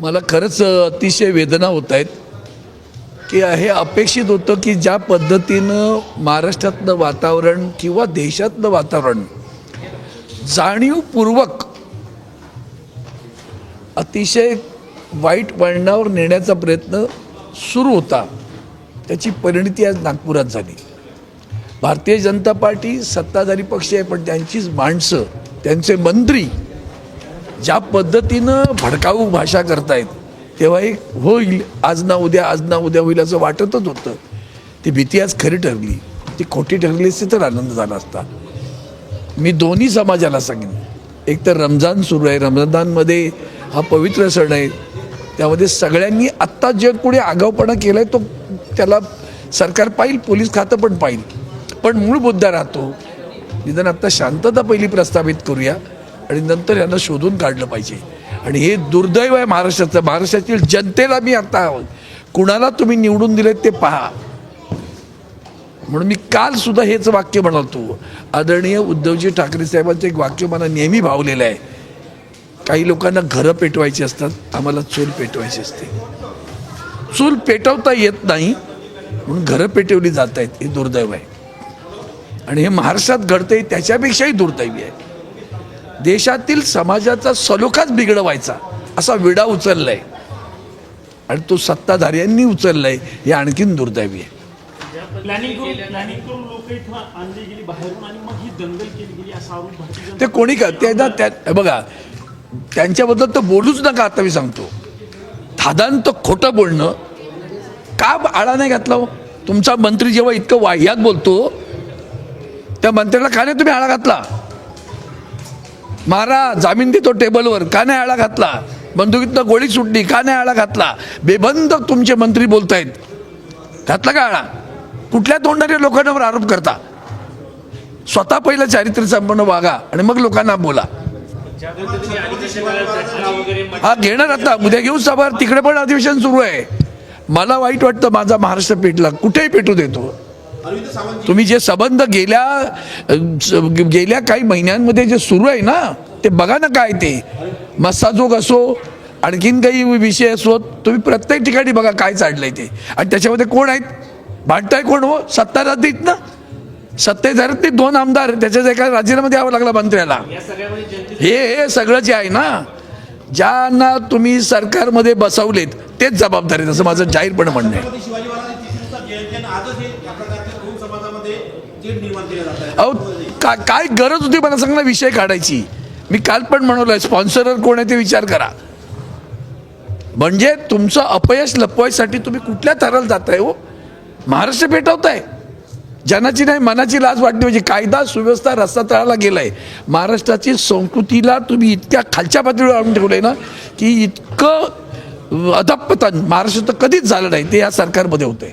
मला खरंच अतिशय वेदना होत आहेत की हे अपेक्षित होतं की ज्या पद्धतीनं महाराष्ट्रातलं वातावरण किंवा देशातलं वातावरण जाणीवपूर्वक अतिशय वाईट वळणावर नेण्याचा प्रयत्न सुरू होता त्याची परिणती आज नागपुरात झाली. भारतीय जनता पार्टी सत्ताधारी पक्ष आहे पण त्यांचीच माणसं त्यांचे मंत्री ज्या पद्धतीनं भडकाऊ भाषा करतायत तेव्हा एक होईल आज ना उद्या आज ना उद्या होईल असं वाटतच होतं. ती भीती आज खरी ठरली. ती खोटी ठरली असती तर आनंद झाला असता. मी दोन्ही समाजाला सांगेन. एक तर रमजान सुरू आहे. रमजानमध्ये हा पवित्र सण आहे. त्यामध्ये सगळ्यांनी आत्ता जे कुणी आगाऊपणा केला आहे तो त्याला सरकार पाहिल पोलीस खातं पण पाहिल. पण मूळ मुद्दा राहतो निदान आत्ता शांतता पहिली प्रस्थापित करूया. आणि नंतर यांना शोधून काढलं पाहिजे. आणि हे दुर्दैव आहे महाराष्ट्राचं. महाराष्ट्रातील जनतेला मी आता कुणाला तुम्ही निवडून दिले ते पहा. म्हणून मी काल सुद्धा हेच वाक्य म्हणालतो. आदरणीय उद्धवजी ठाकरे साहेबांचं एक वाक्य मला नेहमी भावलेलं आहे. काही लोकांना घरं पेटवायची असतात आम्हाला चूल पेटवायची असते. चूल पेटवता येत नाही म्हणून घरं पेटवली जात आहेत. हे दुर्दैव आहे. आणि हे महाराष्ट्रात घडतंय त्याच्यापेक्षाही दुर्दैवी आहे. देशातील समाजाचा सलोखाच बिघडवायचा असा विडा उचललाय. आणि तो सत्ताधाऱ्यांनी उचललाय हे आणखीन दुर्दैवी आहे. ते कोणी का? ते बघा त्यांच्याबद्दल तर बोलूच नका आता मी सांगतो. साधारण खोटं बोलणं. का आळा नाही घातला हो? तुमचा मंत्री जेव्हा इतकं वाह्यात बोलतो त्या मंत्र्याला का नाही तुम्ही आळा घातला? मारा जामीन देतो टेबलवर. का नाही आळा घातला? बंदुकीतनं गोळी सुटली का नाही आळा घातला? बेबंद तुमचे मंत्री बोलतायत. घातला का आळा? कुठल्या तोंडाने लोकांवर आरोप करता? स्वतः पहिलं चारित्र्य संपन्न वागा आणि मग लोकांना बोला. हा घेणार आता. उद्या घेऊ सभा तिकडे पण अधिवेशन सुरू आहे. मला वाईट वाटतं माझा महाराष्ट्र पेटला. कुठेही पेटू देतो तुम्ही जे संबंध गेल्या गेल्या काही महिन्यांमध्ये जे सुरू आहे ना ते बघा ना काय ते. मस्साजोग असो आणखीन काही विषय असो तुम्ही प्रत्येक ठिकाणी बघा काय चाललंय ते. आणि त्याच्यामध्ये कोण आहेत? भांडताय कोण हो? सत्ताधारीत ना? सत्तेधारीत ते दोन आमदार त्याच्याच एका राजीनामा द्यावा लागला मंत्र्याला. हे हे सगळं जे आहे ना ज्यांना तुम्ही सरकारमध्ये बसवलेत तेच जबाबदार असं माझं जाहीरपणे म्हणणं आहे. अहो का काय गरज होती मला सांग ना विषय काढायची. मी काल पण म्हणवलं स्पॉन्सरर कोण आहे ते विचार करा. म्हणजे तुमचं अपयश लपवायसाठी तुम्ही कुठल्या थराला जाताय हो? महाराष्ट्र पेटवताय. जनाची नाही मनाची लाज वाटली म्हणजे कायदा सुव्यवस्था रस्ता तळाला गेलाय. महाराष्ट्राची संस्कृतीला तुम्ही इतक्या खालच्या पातळीवर आणून ठेवलंय ना की इतकं अधपतन महाराष्ट्रात तर कधीच झालं नाही ते या सरकारमध्ये होतंय.